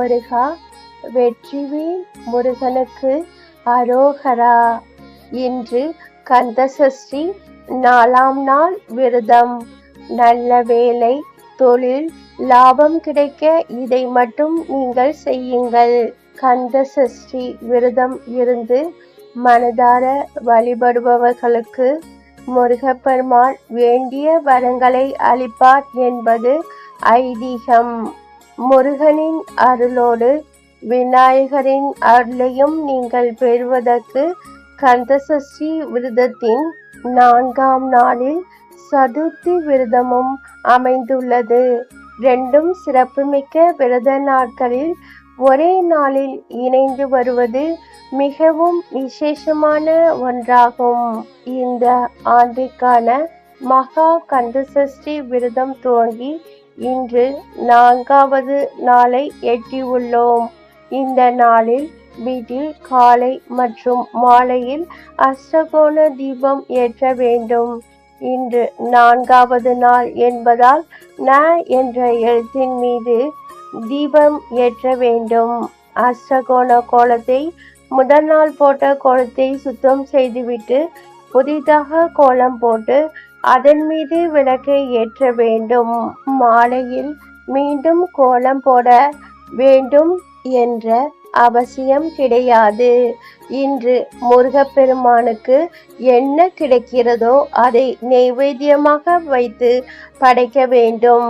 முருகா வெற்றிவேல் முருகனுக்கு அரோகரா. இன்று கந்தசஷ்டி நாலாம் நாள் விரதம். நல்ல வேலை தொழில் லாபம் கிடைக்க இதை மட்டும் நீங்கள் செய்யுங்கள். கந்த சஷ்டி விரதம் இருந்து மனதார வழிபடுபவர்களுக்கு முருகப்பெருமாள் வேண்டிய வரங்களை அளிப்பார் என்பது ஐதீகம். முருகனின் அருளோடு விநாயகரின் அருளையும் நீங்கள் பெறுவதற்கு கந்தசஷ்டி விரதத்தின் நான்காம் நாளில் சதுர்த்தி விரதமும் அமைந்துள்ளது. ரெண்டும் சிறப்புமிக்க விரத நாட்களில் ஒரே நாளில் இணைந்து வருவது மிகவும் விசேஷமான ஒன்றாகும். இந்த ஆண்டிற்கான மகா கந்தசஷ்டி விரதம் துவங்கி இன்று நான்காவது நாளை எட்டியுள்ளோம். இந்த நாளில் வீட்டில் காலை மற்றும் மாலையில் அஷ்டகோண தீபம் ஏற்ற வேண்டும். இன்று நான்காவது நாள் என்பதால் ந என்ற எழுத்தின் மீது தீபம் ஏற்ற வேண்டும். அஷ்டகோண கோலத்தை முதல் நாள் போட்ட கோலத்தை சுத்தம் செய்துவிட்டு புதிதாக கோலம் போட்டு அதன் மீது விளக்கை ஏற்ற வேண்டும். மாலையில் மீண்டும் கோலம் போட வேண்டும் என்ற அவசியம் கிடையாது. இன்று முருகப்பெருமானுக்கு என்ன கிடைக்கிறதோ அதை நைவேத்தியமாக வைத்து படைக்க வேண்டும்.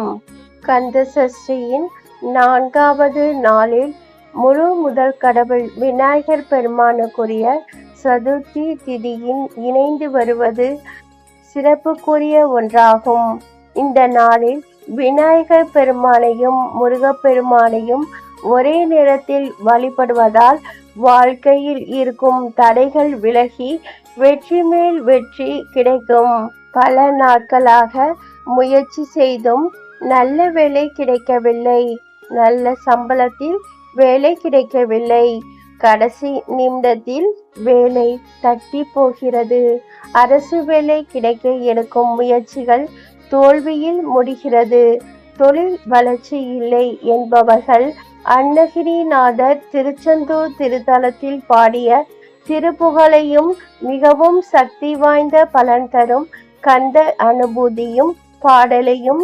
கந்த சஷ்டியின் நான்காவது நாளில் முழு முதல் கடவுள் விநாயகர் பெருமானுக்குரிய சதுர்த்தி திதியின் இணைந்து வருவது சிறப்புக்குரிய ஒன்றாகும். இந்த நாளில் விநாயகர் பெருமானையும் முருகப்பெருமாளையும் ஒரே நேரத்தில் வழிபடுவதால் வாழ்க்கையில் இருக்கும் தடைகள் விலகி வெற்றி மேல் வெற்றி கிடைக்கும். பல நாட்களாக முயற்சி செய்தும் நல்ல வேலை கிடைக்கவில்லை. நல்ல சம்பளத்தில் வேலை கிடைக்கவில்லை. கடைசி நிமிடத்தில் வேலை தட்டி போகிறது. அரசு வேலை கிடைக்க எடுக்கும் முயற்சிகள் தோல்வியில் முடிகிறது. தொழில் வளர்ச்சி இல்லை என்பவர்கள் அன்னகிரிநாதர் திருச்செந்தூர் திருத்தலத்தில் பாடிய திருப்புகழையும் மிகவும் சக்தி வாய்ந்த பலன் தரும் கந்த அனுபூதியும் பாடலையும்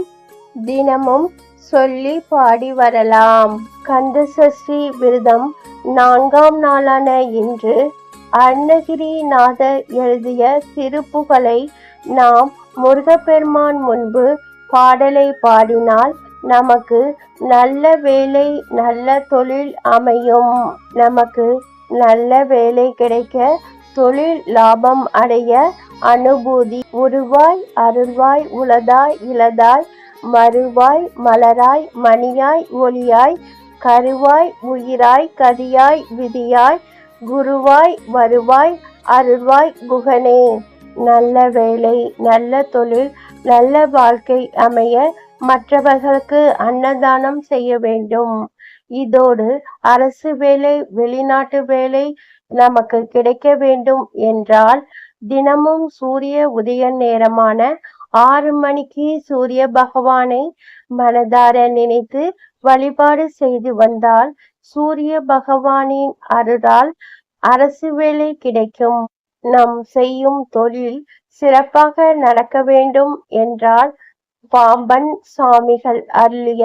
தினமும் சொல்லி பாடி வரலாம். கந்தசஷ்டி விருதம் விரதம் நான்காம் நாளான இன்று அருணகிரிநாதர் எழுதிய திருப்புகளை நாம் முருகப்பெருமான் முன்பு பாடலை பாடினால் நமக்கு நல்ல வேலை நல்ல தொழில் அமையும். நமக்கு நல்ல வேலை கிடைக்க தொழில் லாபம் அடைய அனுபூதி உருவாய் அருள்வாய் உளதாய் இளதாய் மறுவாய் மலராய் மணியாய் ஒளியாய் கருவாய் உயிராய் கதியாய் விதியாய் குருவாய் வருவாய் அருள்வாய் குகனே. நல்ல வேலை நல்ல தொழில் நல்ல வாழ்க்கை அமைய மற்றவர்களுக்கு அன்னதானம் செய்ய வேண்டும். இதோடு அரசு வேலை வெளிநாட்டு வேலை நமக்கு கிடைக்க வேண்டும் என்றால் தினமும் சூரிய உதய நேரமான ஆறு மணிக்கு சூரிய பகவானை மனதார நினைத்து வழிபாடு செய்து வந்தால் சூரிய பகவானின் அருளால் அரசு வேலை கிடைக்கும். நம் செய்யும் தொழில் சிறப்பாக நடக்க வேண்டும் என்றால் பாம்பன் சுவாமிகள் அருளிய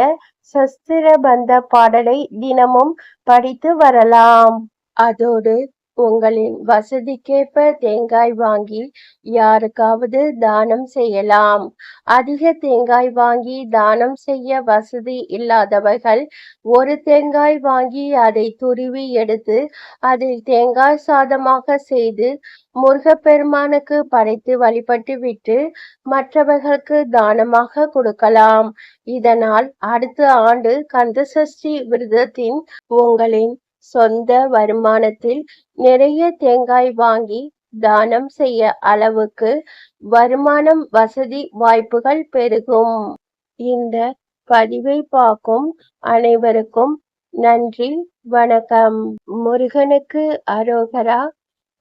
சஸ்திர பந்த பாடலை தினமும் படித்து வரலாம். அதோடு உங்களின் வசதிக்கேற்ப தேங்காய் வாங்கி யாருக்காவது தானம் செய்யலாம். அதிக தேங்காய் வாங்கி தானம் செய்ய வசதி இல்லாதவர்கள் ஒரு தேங்காய் வாங்கி அதை துருவி எடுத்து அதில் தேங்காய் சாதமாக செய்து முருகப்பெருமானுக்கு படைத்து வழிபட்டு விட்டு மற்றவர்களுக்கு தானமாக கொடுக்கலாம். இதனால் அடுத்த ஆண்டு கந்தசஷ்டி விரதத்தின் உங்களின் சொந்த வருமானத்தில் நிறைய தேங்காய் வாங்கி தானம் செய்ய அளவுக்கு வருமானம் வசதி வாய்ப்புகள் பெருகும். இந்த பதிவை பார்க்கும் அனைவருக்கும் நன்றி வணக்கம். முருகனுக்கு அரோகரா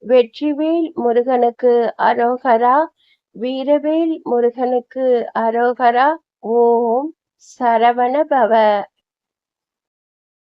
வெற்றிவேல் முருகனுக்கு அரோகரா வீரவேல் முருகனுக்கு அரோகரா. ஓம் சரவண பவ.